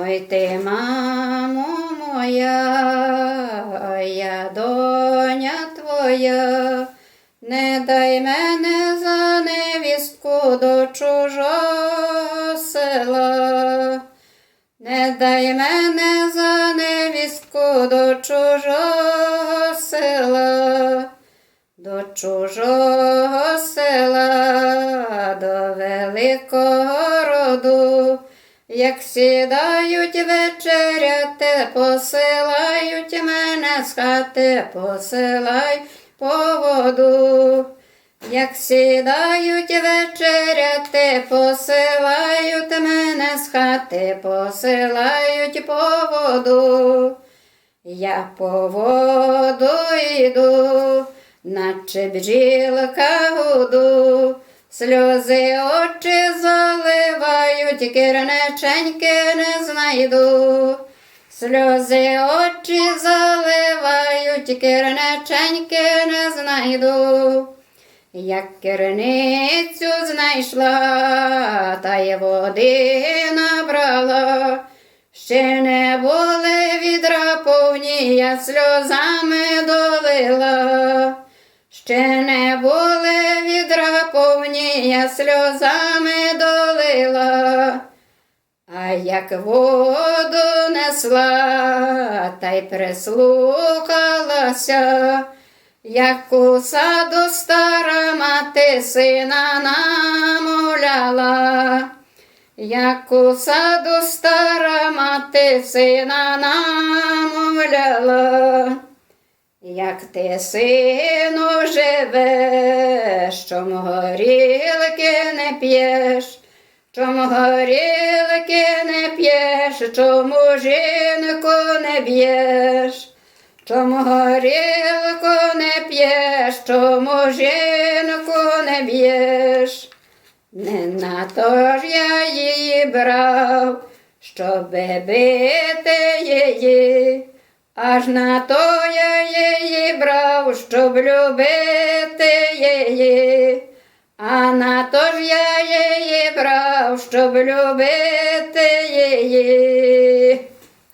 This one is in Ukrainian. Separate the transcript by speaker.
Speaker 1: Ой ти, мамо моя, я доня твоя, не дай мене за невістку до чужого села. Не дай мене за невістку до чужого села, до чужого села, Як сідають вечеряти, посилають мене з хати, посилай по воду. Як сідають вечеряти, посилають мене з хати, посилають по воду. Я по воду йду, наче бджілка гуду, сльози очі заливають, кирниченьки не знайду. Сльози очі заливають, кирниченьки не знайду. Як керницю знайшла, та й води набрала, ще не були відра повні, я сльозами долила, ще не були відра повні, я сльозами долила. А як воду несла, та й прислухалася, як у саду стара мати сина намовляла, як у саду стара мати сина намовляла. Як ти, сину, живеш, чому горілки не п'єш, чому горілки не п'єш, чому жінку не б'єш, чому горілку не п'єш, чому жінку не б'єш. Не на то ж я її брав, щоби бити її. Аж на то я її брав, щоб любити її. А на то ж я її брав, щоб любити її.